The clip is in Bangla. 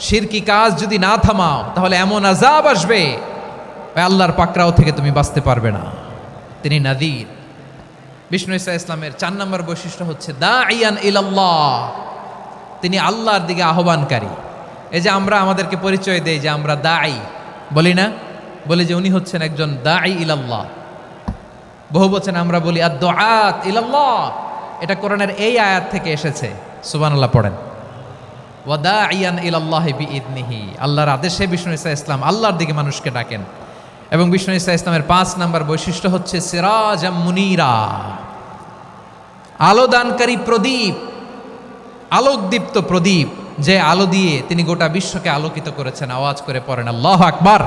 শিরকি কাজ যদি না থামাও, তাহলে এমন আজাব আসবে। আল্লাহর পাকরাও থেকে তুমি বাঁচতে পারবে না। তিনি নাদির। বিষ্ণু ইসা ইসলামের চার নম্বর বৈশিষ্ট্য হচ্ছে দা ইয়ান ইলাল্লাহ। তিনি আল্লাহর দিকে আহ্বানকারী। এই যে আমরা আমাদেরকে পরিচয় দেই যে আমরা দাই বলি না? বলি যে উনি হচ্ছেন একজন দাই ইলাল্লাহ। বহু বচন আমরা বলি আদ ইলাল্লাহ। এটা কোরআনের এই আয়াত থেকে এসেছে। সুবহানাল্লাহ, পড়েন। ওয়াদা ইয়ান ইলাল্লাহ বি আল্লাহর আদেশে বিষ্ণু ইসা ইসলাম আল্লাহর দিকে মানুষকে ডাকেন। এবং বিষ্ণু ইসা ইসলামের পাঁচ নাম্বার বৈশিষ্ট্য হচ্ছে সিরাজ মুনিরা। আলোদানকারী প্রদীপ, আলোকদীপ্ত প্রদীপ, যে আলো দিয়ে তিনি গোটা বিশ্বকে আলোকিত করেছেন। আওয়াজ করে পড়েন, আল্লাহ আকবার।